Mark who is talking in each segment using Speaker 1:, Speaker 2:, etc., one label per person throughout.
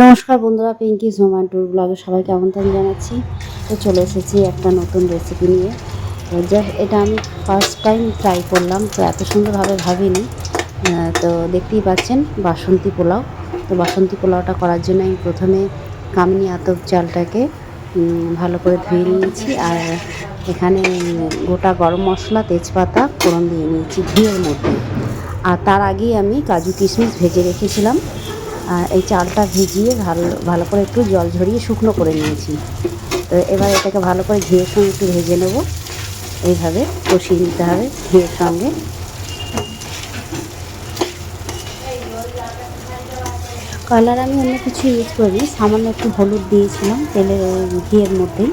Speaker 1: নমস্কার বন্ধুরা পিঙ্কি সোমান ট্যুর ব্লগে সবাইকে আমন্ত্রণ জানাচ্ছি। তো চলে এসেছি একটা নতুন রেসিপি নিয়ে। তো এটা আমি ফার্স্ট টাইম ট্রাই করলাম, তো এত সুন্দরভাবে ভাবিনি। তো দেখতেই পাচ্ছেন, বাসন্তী পোলাও। তো বাসন্তী পোলাওটা করার জন্য আমি প্রথমে কামিনী আতপ চালটাকে ভালো করে ধুয়ে নিয়েছি। আর এখানে গোটা গরম মশলা, তেজপাতা, ফোড়ন দিয়ে নিয়েছি ঘিয়ের মধ্যে। আর তার আগেই আমি কাজু কিশমিশ ভেজে রেখেছিলাম। এই চালটা ভিজিয়ে ভালো ভালো করে একটু জল ঝরিয়ে শুকনো করে নিয়েছি। তো এবার এটাকে ভালো করে ঘিয়ের সঙ্গে একটু ভেজে নেব। এইভাবে কষিয়ে নিতে হবে ঘিয়ের সঙ্গে। কালার আমি অন্য কিছু ইউজ করিনি, সামান্য একটু হলুদ দিয়েছিলাম তেলের ঘিয়ের মধ্যেই।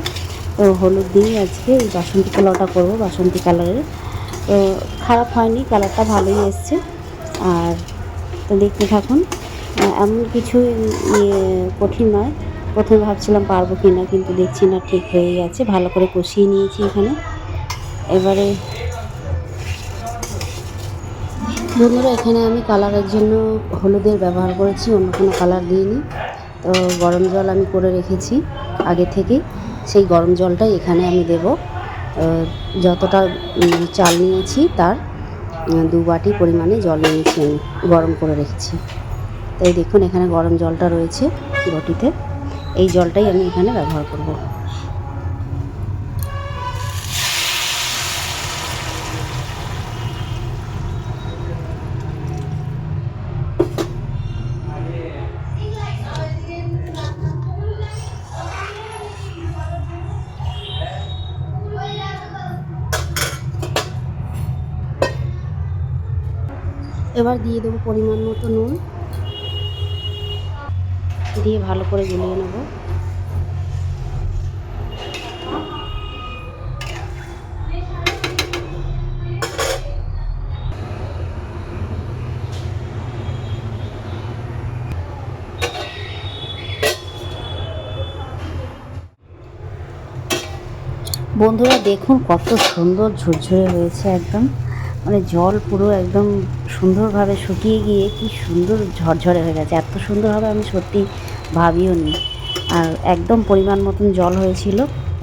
Speaker 1: তো হলুদ দিয়ে আজকে এই বাসন্তী পোলাওটা করব, বাসন্তী কালারের তো খারাপ হয়নি কালারটা ভালোই এসছে। আর তো দেখতে থাকুন। এমন কিছু কঠিন নয়। প্রথমে ভাবছিলাম পারব কি না কিন্তু দেখছি না, ঠিক হয়ে গেছে ভালো করে কষিয়ে নিয়েছি এখানে। এবারে বন্ধুরা, এখানে আমি কালারের জন্য হলুদের ব্যবহার করেছি, অন্য কোনো কালার দিইনি। তো গরম জল আমি করে রেখেছি আগে থেকে। সেই গরম জলটাই এখানে আমি দেব। যতটা চাল নিয়েছি তার দু বাটি পরিমাণে জল নিয়েছি আমি, গরম করে রেখেছি। তো এই দেখুন, এখানে গরম জলটা রয়েছে বটিতে। এই জলটাই আমি এখানে ব্যবহার করব। এবার দিয়ে দেবো পরিমাণ মতো নুন। দিয়ে ভালো করে গুলিয়ে নেব। বন্ধুরা দেখুন কত সুন্দর ঝরঝরে হয়েছে একদম। মানে জল পুরো একদম সুন্দরভাবে শুকিয়ে গিয়ে কি সুন্দর ঝরঝরে হয়ে গেছে। এত সুন্দরভাবে আমি সত্যি ভাবিও নি। আর একদম পরিমাণ মতন জল হয়েছিল।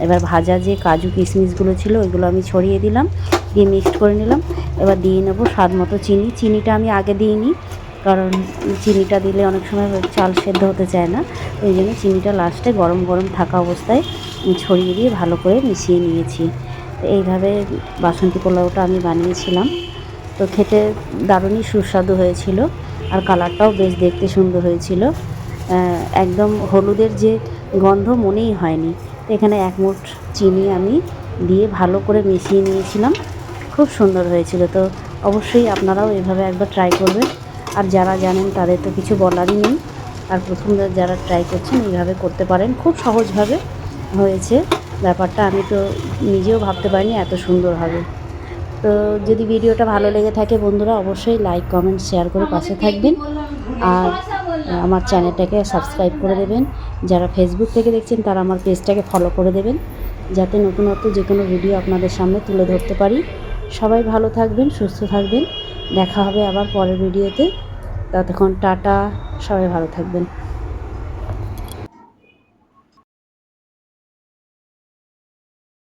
Speaker 1: এবার ভাজা যে কাজু কিশমিশগুলো ছিল, ওইগুলো আমি ছড়িয়ে দিলাম, দিয়ে মিক্সড করে নিলাম। এবার দিয়ে নেব স্বাদ মতো চিনি। চিনিটা আমি আগে দিইনি, কারণ চিনিটা দিলে অনেক সময় চাল সেদ্ধ হতে চায় না। ওই জন্য চিনিটা লাস্টে গরম গরম থাকা অবস্থায় ছড়িয়ে দিয়ে ভালো করে মিশিয়ে নিয়েছি। এইভাবে বাসন্তী পোলাওটা আমি বানিয়েছিলাম। তো খেতে দারুণই সুস্বাদু হয়েছিল আর কালারটাও বেশ দেখতে সুন্দর হয়েছিল। একদম হলুদের যে গন্ধ মনেই হয়নি। তো এখানে এক মুঠ চিনি আমি দিয়ে ভালো করে মিশিয়ে নিয়েছিলাম। খুব সুন্দর হয়েছিল। তো অবশ্যই আপনারাও এভাবে একবার ট্রাই করবেন। আর যারা জানেন তাদের তো কিছু বলারই নেই। আর প্রথম যারা ট্রাই করছেন, এইভাবে করতে পারেন। খুব সহজভাবে হয়েছে। ব্যাপারটা আমি তো নিজেও ভাবতে পারিনি এত সুন্দর হবে। তো যদি ভিডিওটা ভালো লেগে থাকে বন্ধুরা, অবশ্যই লাইক কমেন্ট শেয়ার করে পাশে থাকবেন। আর আমার চ্যানেলটাকে সাবস্ক্রাইব করে দেবেন। যারা ফেসবুক থেকে দেখছেন, তারা আমার পেজটাকে ফলো করে দেবেন। যাতে নতুনত্ব যে কোনো ভিডিও আপনাদের সামনে তুলে ধরতে পারি। সবাই ভালো থাকবেন, সুস্থ থাকবেন। দেখা হবে আবার পরের ভিডিওতে ততক্ষণ টাটা, সবাই ভালো থাকবেন।